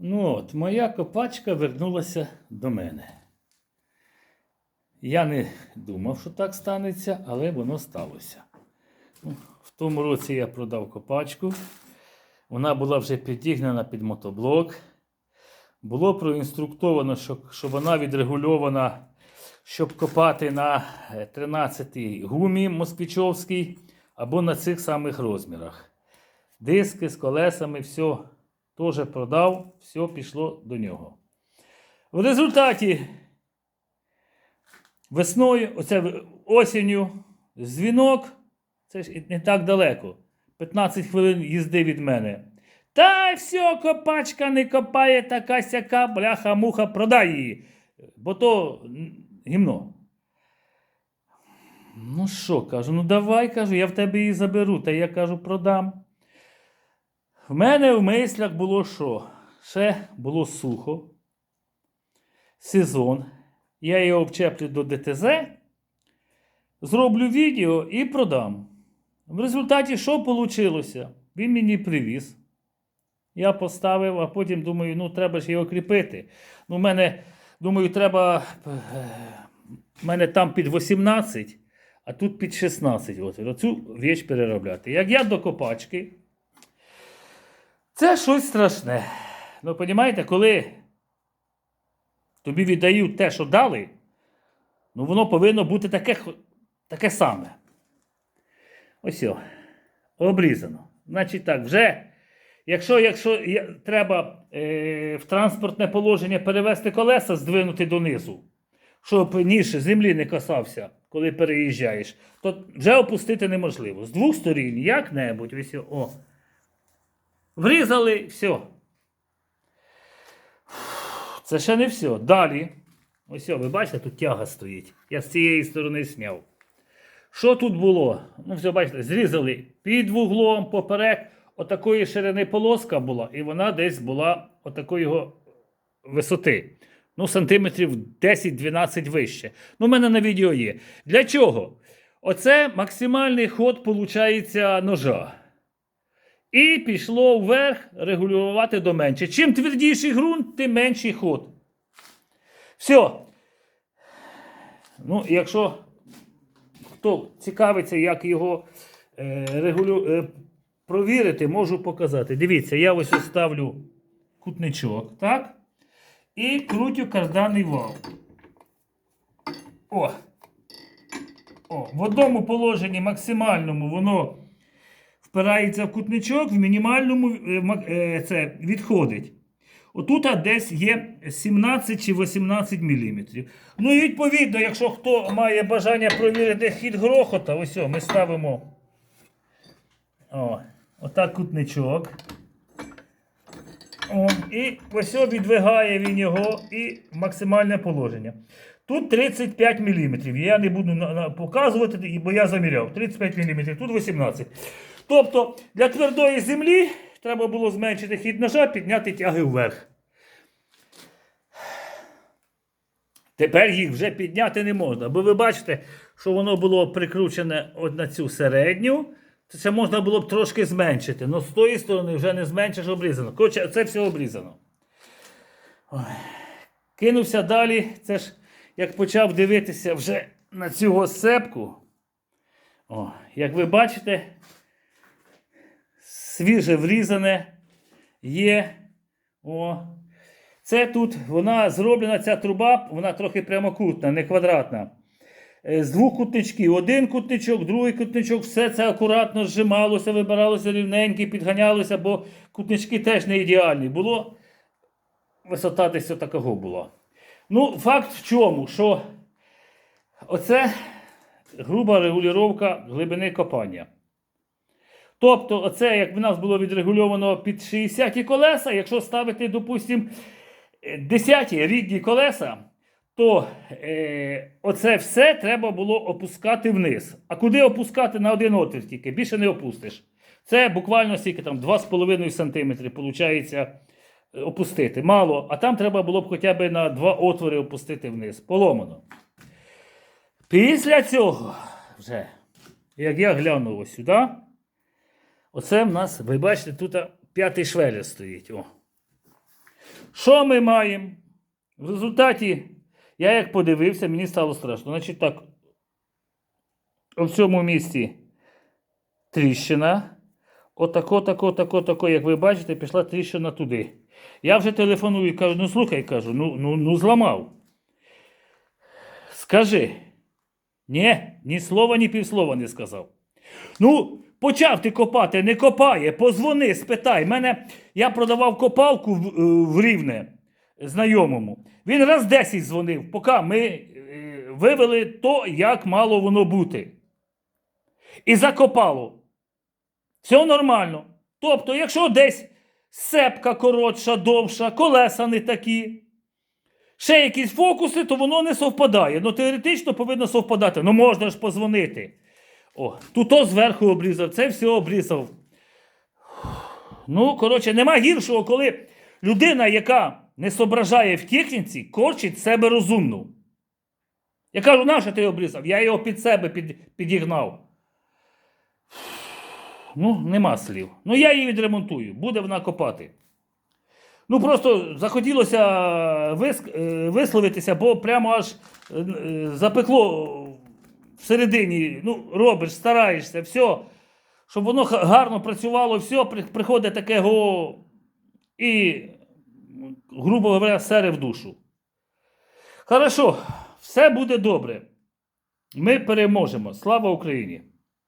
Ну от, моя копачка вернулася до мене. Я не думав, що так станеться, але воно сталося. Ну, В тому році я продав копачку. Вона була вже підігнана під мотоблок. Було проінструктовано, що, що вона відрегульована, щоб копати на 13-й гумі москвичовській або на цих самих розмірах. Диски з колесами, все теж продав, все пішло до нього. В результаті весною, оце осінню, дзвінок, це ж не так далеко. 15 хвилин їзди від мене. Та все, копачка не копає, така сяка, бляха, муха, продай її. Бо то гімно. Ну що, кажу, ну давай, кажу, я в тебе її заберу. Та я кажу, продам. В мене в мислях було що? Ще було сухо. Сезон. Я його обчеплю до ДТЗ, зроблю відео і продам. В результаті що вийшло? Він мені привіз. Я поставив, а потім думаю, ну треба ж його кріпити. Ну, мене, думаю, треба. В мене там під 18, а тут під 16. От, оцю віч переробляти. Як я до копачки, це щось страшне. Ну, розумієте, коли тобі віддають те, що дали, ну воно повинно бути таке, таке саме. Ось о, обрізано. Значить так, вже, якщо, якщо треба е, в транспортне положення перевести колеса, здвинути донизу, щоб ніж землі не касався, коли переїжджаєш, то вже опустити неможливо. З двох сторін, як-небудь, ось о. Врізали, все. Це ще не все. Далі. Ось, ви бачите, тут тяга стоїть. Я з цієї сторони зняв. Що тут було? Ну, все, бачите, зрізали під вуглом, поперек, отакої ширини полоска була, і вона десь була отакої висоти. Ну, сантиметрів 10-12 вище. Ну, в мене на відео є. Для чого? Оце максимальний ход, виходить, ножа. І пішло вверх регулювати до менше. Чим твердіший ґрунт, тим менший ход. Все. Ну, якщо хто цікавиться, як його е, регулю... е, провірити, можу показати. Дивіться, я ось ставлю кутничок, так? І крутю карданний вал. О. О, в одному положенні максимальному воно впирається в кутничок, в мінімальному е, е, це відходить. Отут десь є 17 чи 18 мм. Ну і відповідно, якщо хто має бажання провірити хід грохота, ось ми ставимо о, отак кутничок. О, і ось відвигає він його і максимальне положення. Тут 35 мм. Я не буду показувати, бо я заміряв. 35 мм, тут 18. Тобто для твердої землі треба було зменшити хід ножа, підняти тяги вверх. Тепер їх вже підняти не можна, бо ви бачите, що воно було прикручене от на цю середню. то Це можна було б трошки зменшити. але з тої сторони вже не зменшиш обрізано. Коротше, це все обрізано. Ой. Кинувся далі. Це ж як почав дивитися вже на цю осепку. О, як ви бачите, свіже врізане є. О. Це тут вона зроблена, ця труба, вона трохи прямокутна, не квадратна. Е, З двох кутничків. Один кутничок, другий кутничок, все це акуратно зжималося, вибиралося рівненько, підганялося, бо кутнички теж не ідеальні. Було висота десь такого була. Ну, факт в чому, що оце груба регулювання глибини копання. Тобто, оце, як в нас було відрегульовано під 60 колеса, якщо ставити, допустимо, 10 рідні колеса, то е, оце все треба було опускати вниз. А куди опускати на один отвір тільки? Більше не опустиш. Це буквально стільки там 2,5 см, виходить, опустити. Мало. А там треба було б хоча б на два отвори опустити вниз. Поломано. Після цього, вже, як я глянув ось сюди, оце в нас, ви бачите, тут п'ятий швелер стоїть. О. Що ми маємо? В результаті, я як подивився, мені стало страшно. Значить так, у цьому місці тріщина. Отако, тако, тако, тако, як ви бачите, пішла тріщина туди. Я вже телефоную і кажу: ну слухай, кажу, ну, ну, ну зламав. Скажи. Ні, ні слова, ні півслова не сказав. Ну, почав ти копати, не копає, позвони, спитай. Мене, я продавав копалку в, е, в Рівне знайомому. Він раз 10 дзвонив, поки ми е, вивели то, як мало воно бути. І закопало. Все нормально. Тобто, якщо десь сепка коротша, довша, колеса не такі, ще якісь фокуси, то воно не совпадає. Ну, теоретично повинно совпадати. Ну, можна ж позвонити. О, тут то зверху обрізав, це все обрізав. Ну, коротше, нема гіршого, коли людина, яка не соображає в техніці, корчить себе розумну. Я кажу, нащо ти обрізав? Я його під себе під, підігнав. Ну, нема слів. Ну, я її відремонтую, буде вона копати. Ну, просто захотілося вис- е, висловитися, бо прямо аж е, е, запекло всередині. Ну, робиш, стараєшся, все. Щоб воно гарно працювало, все, приходить таке го і, грубо говоря, сере в душу. Хорошо, все буде добре. Ми переможемо. Слава Україні!